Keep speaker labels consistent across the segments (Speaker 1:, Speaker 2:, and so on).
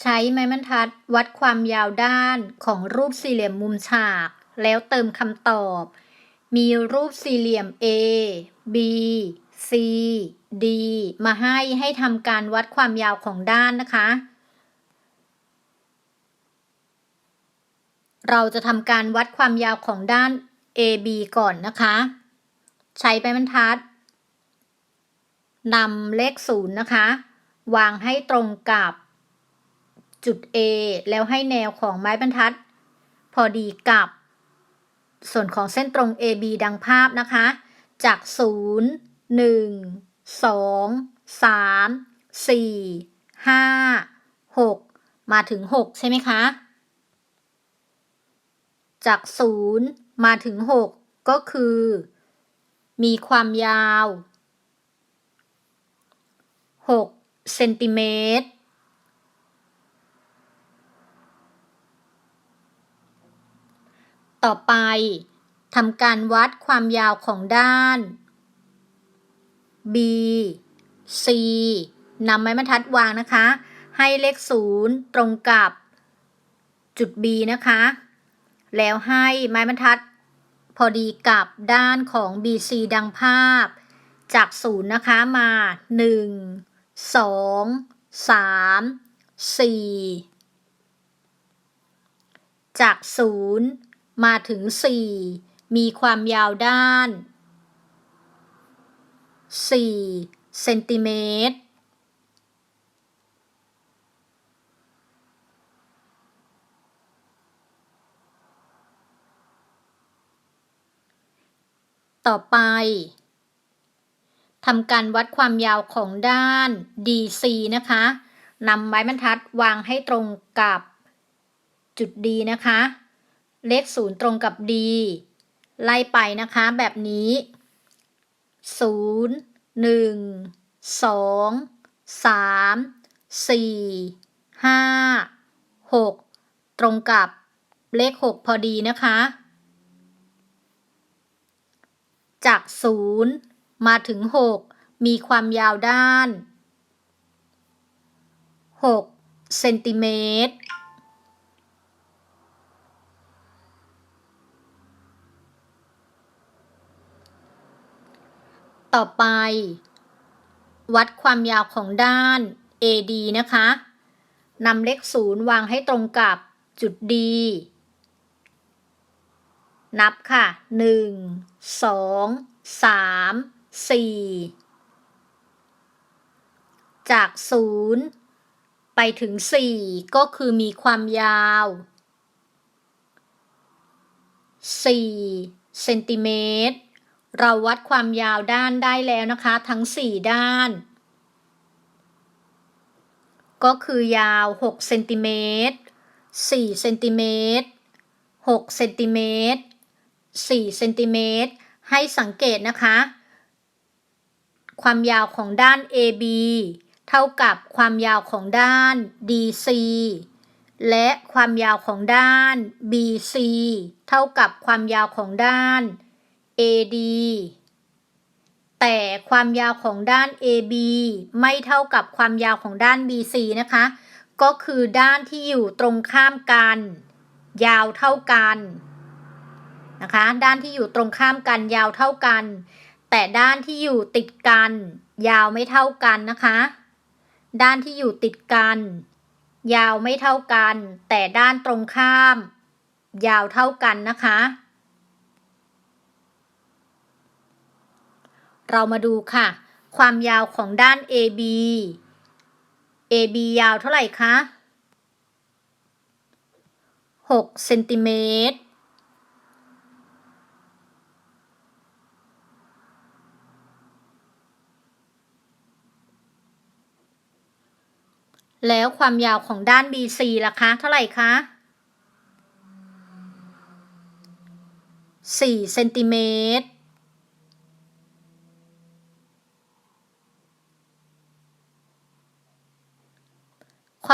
Speaker 1: ใช้ไม้บรรทัดวัดความยาวด้านของรูปสี่เหลี่ยมมุมฉาก แล้วเติมคำตอบ มีรูปสี่เหลี่ยม A B C D มาให้ให้ทำการวัดความยาวของด้านนะคะ เราจะทำการวัดความยาวของด้าน AB ก่อนนะคะ ใช้ไม้บรรทัดนำเลขศูนย์นะคะ วางให้ตรงกับ จุด A แล้วให้แนวของไม้บรรทัด พอดีกับ ส่วนของเส้นตรง AB ดังภาพนะคะ จาก 0 1 2 3 4 5 6 มาถึง 6 ใช่ไหมคะ จาก 0 มาถึง 6 ก็คือ มีความยาว 6 เซนติเมตร ต่อไปทำการวัดความยาวของด้าน B C นำไม้บรรทัดวางนะคะ ให้เลขศูนย์ตรงกับจุด B นะคะ แล้วให้ไม้บรรทัด พอดีกับด้านของ BC ดังภาพ จากศูนย์นะคะมา 1 2 3 4 จากศูนย์ มาถึง 4 มีความยาวด้าน 4 เซนติเมตร ต่อไปทำการวัดความยาวของด้าน DC นะคะนำไม้บรรทัดวางให้ตรงกับจุด D นะคะ เลขศูนย์ตรงกับ D ไล่ไปนะคะแบบนี้ 0 1 2 3 4 5 6 ตรงกับเลข 6 พอดีนะคะ จาก 0 มาถึง 6 มีความยาวด้าน 6 เซนติเมตร ต่อไป วัดความยาวของด้าน AD นะคะนำเลขศูนย์วางให้ตรงกับจุด D นับค่ะ 1 2 3 4 จาก 0 ไปถึง 4 ก็คือมีความยาว 4 เซนติเมตร เราวัดความยาวด้านได้แล้วนะคะ ทั้ง 4 ด้าน ก็คือยาว6เซนติเมตร4เซนติเมตร6เซนติเมตร4เซนติเมตรให้สังเกตนะคะ ความยาวของด้าน AB เท่ากับความยาวของด้าน DC และความยาวของด้าน BC เท่ากับความยาวของด้าน AD แต่ความยาวของด้าน AB ไม่เท่ากับความยาวของด้าน BC นะคะ ก็คือด้านที่อยู่ตรงข้ามกัน ยาวเท่ากันนะคะ ด้านที่อยู่ตรงข้ามกันยาวเท่ากัน แต่ด้านที่อยู่ติดกัน ยาวไม่เท่ากันนะคะ ด้านที่อยู่ติดกัน ยาวไม่เท่ากัน แต่ด้านตรงข้าม ยาวเท่ากันนะคะ เรามาดูค่ะ ความยาวของด้าน AB AB ยาวเท่าไหร่คะ6เซนติเมตรแล้วความยาวของด้าน BC ล่ะคะ เท่าไหร่คะ 4 เซนติเมตร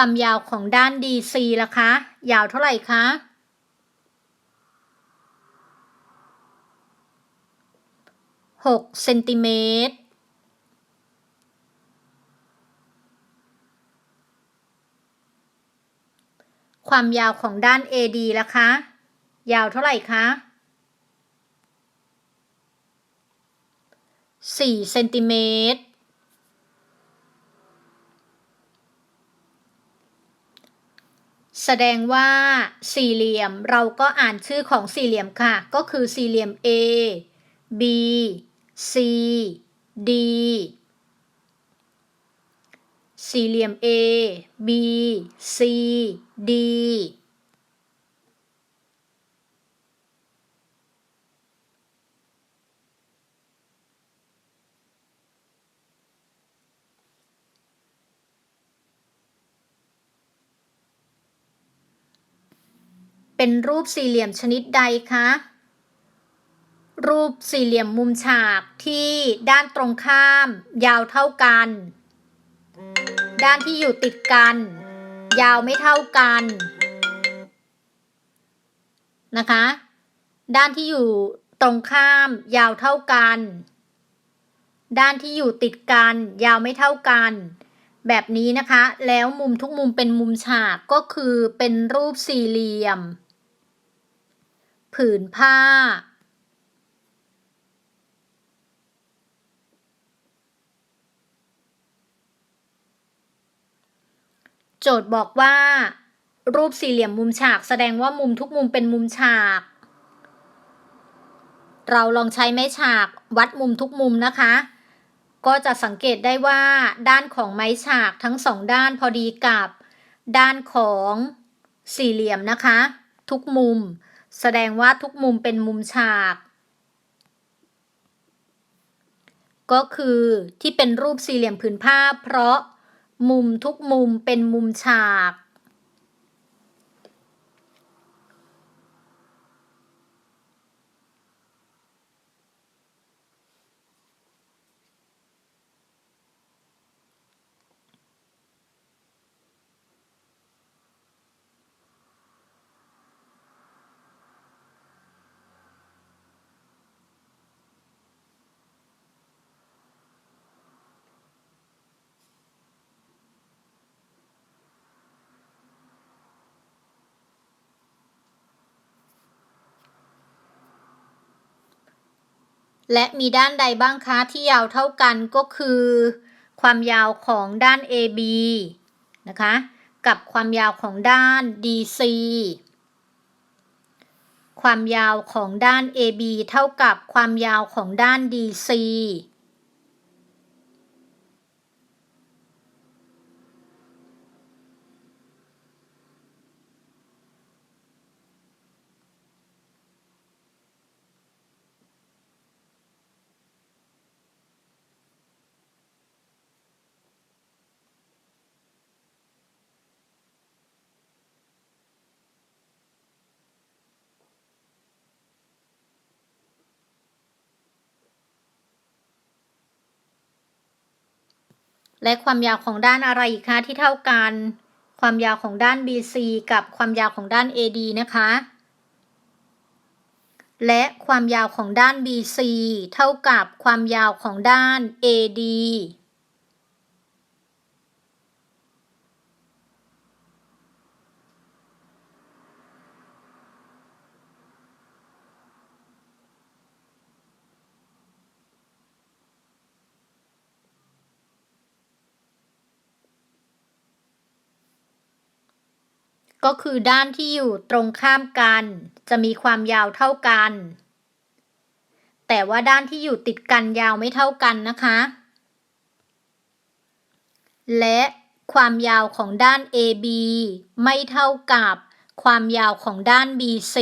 Speaker 1: ความยาวของด้าน DC ล่ะคะ ยาวเท่าไหร่คะ 6 เซนติเมตร ความยาวของด้าน AD ล่ะคะ ยาวเท่าไหร่คะ 4 เซนติเมตร แสดงว่าสี่เหลี่ยมเราก็อ่านชื่อของสี่เหลี่ยมค่ะ ก็คือสี่เหลี่ยม A B C D สี่เหลี่ยม A B C D เป็นรูปสี่เหลี่ยมชนิดใดคะ รูปสี่เหลี่ยมมุมฉากที่ด้านตรงข้าม ยาวเท่ากัน ด้านที่อยู่ติดกัน ยาวไม่เท่ากันนะคะ ด้านที่อยู่ตรงข้าม ยาวเท่ากัน ด้านที่อยู่ติดกัน ยาวไม่เท่ากัน แบบนี้นะคะ แล้วมุมทุกมุมเป็นมุมฉากก็คือเป็นรูปสี่เหลี่ยม ผืนผ้า โจทย์บอกว่า รูปสี่เหลี่ยมมุมฉากแสดงว่ามุมทุกมุมเป็นมุมฉาก เราลองใช้ไม้ฉากวัดมุมทุกมุมนะคะ ก็จะสังเกตได้ว่า ด้านของไม้ฉากทั้งสองด้านพอดีกับ ด้านของสี่เหลี่ยมนะคะ ทุกมุม แสดงว่าทุกมุมเป็นมุมฉาก ก็คือที่เป็นรูปสี่เหลี่ยมผืนผ้า เพราะมุมทุกมุมเป็นมุมฉาก และมีด้านใดบ้างคะที่ยาวเท่ากันก็คือ ความยาวของด้าน AB นะคะ กับความยาวของด้าน DC ความยาวของด้าน AB เท่ากับความยาวของด้าน DC และความยาวของด้านอะไรอีกคะที่เท่ากัน ความยาวของด้าน BC กับความยาวของด้าน AD นะคะ และความยาวของด้าน BC เท่ากับความยาวของด้าน AD ก็คือด้านที่อยู่ตรงข้ามกัน จะมีความยาวเท่ากัน แต่ว่าด้านที่อยู่ติดกันยาวไม่เท่ากันนะคะ และความยาวของด้าน AB ไม่เท่ากับความยาวของด้าน BC